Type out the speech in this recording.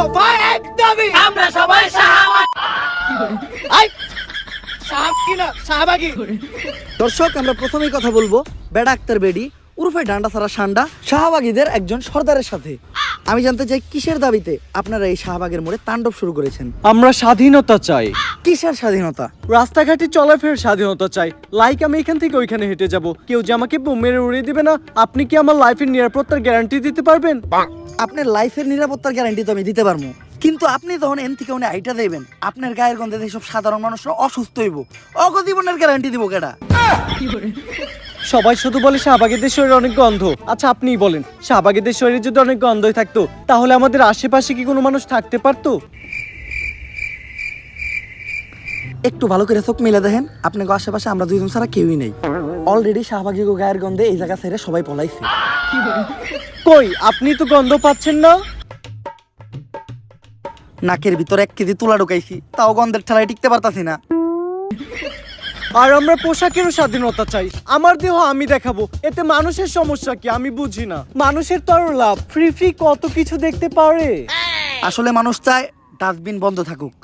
দফা এক দাবি আমরা সবাই শাহবাগ। আই! সাহাবাগি না? শাহবাগি দর্শক আমরা প্রথমেই কথা বলব বেডা আক্তার বেডি উরফে ডান্ডা সারা সান্ডা শাহবাগীদের একজন সর্দারের সাথে। আমি জানতে চাই কিসের দাবিতে আপনারা এই শাহবাগের মোড়ে তাণ্ডব শুরু করেছেন? আমরা স্বাধীনতা চাই। কিসের স্বাধীনতা? রাস্তাঘাটে চলাফেরার স্বাধীনতা চাই। লাইক আমি এখান থেকে ওইখানে হেঁটে যাব। কেউ যে আমাকে বোম মেরে উড়িয়ে দিবে না। আপনি কি আমার লাইফের নিরাপত্তার গ্যারান্টি দিতে পারবেন? আপনার লাইফের নিরাপত্তার গ্যারান্টি তো আমি দিতে পারব। কিন্তু আপনি তখন এন থেকে উনি আইটা দেবেন। আপনার গায়ের গন্ধে সব সাধারণ মানুষরা অসুস্থ হইব। অগজীবনের গ্যারান্টি দিব কেডা? সবাই শুধু বলে শাহবাগীদের শরীরে অনেক গন্ধ। আচ্ছা আপনিই বলেন শাহবাগীদের শরীরে যদি অনেক গন্ধই থাকতো তাহলে আমাদের আশেপাশে কি কোনো মানুষ থাকতে পারতো? একটু ভালো করে চোখ মেলে দেখেন আপনাকে আশেপাশে আমরা দুইজন ছাড়া কেউই নেই। অলরেডি শাহবাগী গো গায়ের গন্ধে এই জায়গা ছেড়ে সবাই পলাইছে। কই আপনি তো গন্ধ পাচ্ছেন না? নাকের ভিতরে এক কেজি তুলা ঢুকাইছি তাও গন্ধের ঠেলায় টিকতে পারতাছি না। আর আমরা পোশাকেরও স্বাধীনতা চাই। আমার দেহ আমি দেখাবো, এতে মানুষের সমস্যা কি আমি বুঝি না। মানুষের তো আরও লাভ ফ্রি ফ্রি কত কিছু দেখতে পারে। আসলে মানুষ চায় ডাস্টবিন বন্ধ থাকুক।